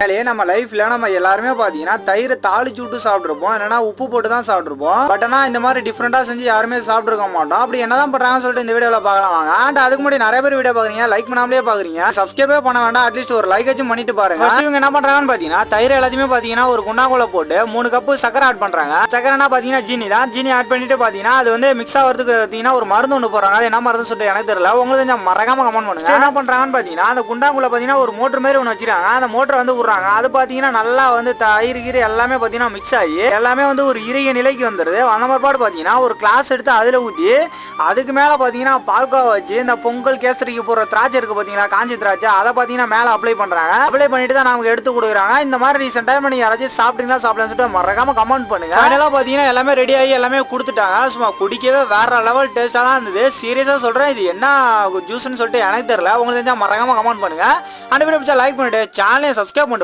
மேலேயே நம்ம லைஃப்ல நம்ம எல்லாருமே பாத்தீங்கன்னா தயிரை தாளிச்சு விட்டு சாப்பிட்டுருப்போம். என்னன்னா உப்பு போட்டு தான் சாப்பிட்டுருப்போம். பட் ஆனா இந்த மாதிரி டிஃப்ரெண்டா செஞ்சு யாருமே சாப்பிட்டுருக்க மாட்டோம். அப்படி என்னதான் பண்றாங்கன்னு சொல்லிட்டு இந்த வீடியோல பார்க்கலாம் வாங்க. அண்ட் அதுக்கு முன்னாடி நிறைய பேர் வீடியோ பாக்குறீங்க லைக் பண்ணாமலே பாக்குறீங்க சப்ஸ்கிரைபே பண்ண வேண்டாம். அட்லீஸ்ட் ஒரு லைக் வச்சு பண்ணிட்டு பாருங்க. இவங்க என்ன பண்றாங்கன்னு பாத்தீங்கன்னா தயிர் எல்லாத்தையுமே பாத்தீங்கன்னா ஒரு குண்டாங்குள்ள போட்டு மூணு கப்பு சக்கரை ஆட் பண்றாங்க. சக்கரைனா பாத்தீங்கன்னா ஜீனி தான். ஜீனி ஆட் பண்ணிட்டு பாத்தீங்கன்னா அது வந்து மிக்ஸ் ஆகிறதுக்கு பாத்தீங்கன்னா ஒரு மருந்து ஒன்று போறாங்க அது என்ன மருந்து சொல்லிட்டு எனக்கு தெரியல. உங்களுக்கு கொஞ்சம் மறக்காம கமெண்ட் பண்ணுங்க. என்ன பண்றாங்கன்னு பாத்தீங்கன்னா அந்த குண்டாங்குள்ள பாத்தீங்கன்னா ஒரு மோட்டர் மாதிரி ஒன்று வச்சிருக்காங்க. அந்த மோட்டர் வந்து விடுறாங்க அது பார்த்தீங்கன்னா நல்லா வந்து தயிர் கீரை எல்லாமே பார்த்தீங்கன்னா மிக்ஸ் ஆகி எல்லாமே வந்து ஒரு இறைய நிலைக்கு வந்துடுது அந்த மாதிரி பாடு ஒரு கிளாஸ் எடுத்து அதில் ஊற்றி அதுக்கு மேலே பார்த்தீங்கன்னா பால்கோவா வச்சு இந்த பொங்கல் கேசரிக்கு போகிற திராட்சை இருக்குது பார்த்தீங்களா காஞ்சி திராட்சை அதை பார்த்தீங்கன்னா மேலே அப்ளை பண்ணுறாங்க அப்ளை பண்ணிட்டு தான் நமக்கு எடுத்து கொடுக்குறாங்க. இந்த மாதிரி ரீசெண்ட் டைம் யாராச்சும் சாப்பிட்டீங்களா சாப்பிடலாம்னு சொல்லிட்டு மறக்காம கமெண்ட் பண்ணுங்க. அதனால பார்த்தீங்கன்னா எல்லாமே ரெடி ஆகி எல்லாமே கொடுத்துட்டாங்க. சும்மா குடிக்கவே வேற லெவல் டேஸ்டாக தான் இருந்தது. சீரியஸாக சொல்கிறேன் இது என்ன ஜூஸ்னு சொல்லிட்டு எனக்கு தெரியல. உங்களுக்கு தெரிஞ்சா மறக்காம கமெண்ட் பண்ணுங்க. அந்த வீடியோ பிடிச்சா லைக் பண்ணிட்டு சேனலை சப்ஸ்கிரைப் பண்ணிட்டு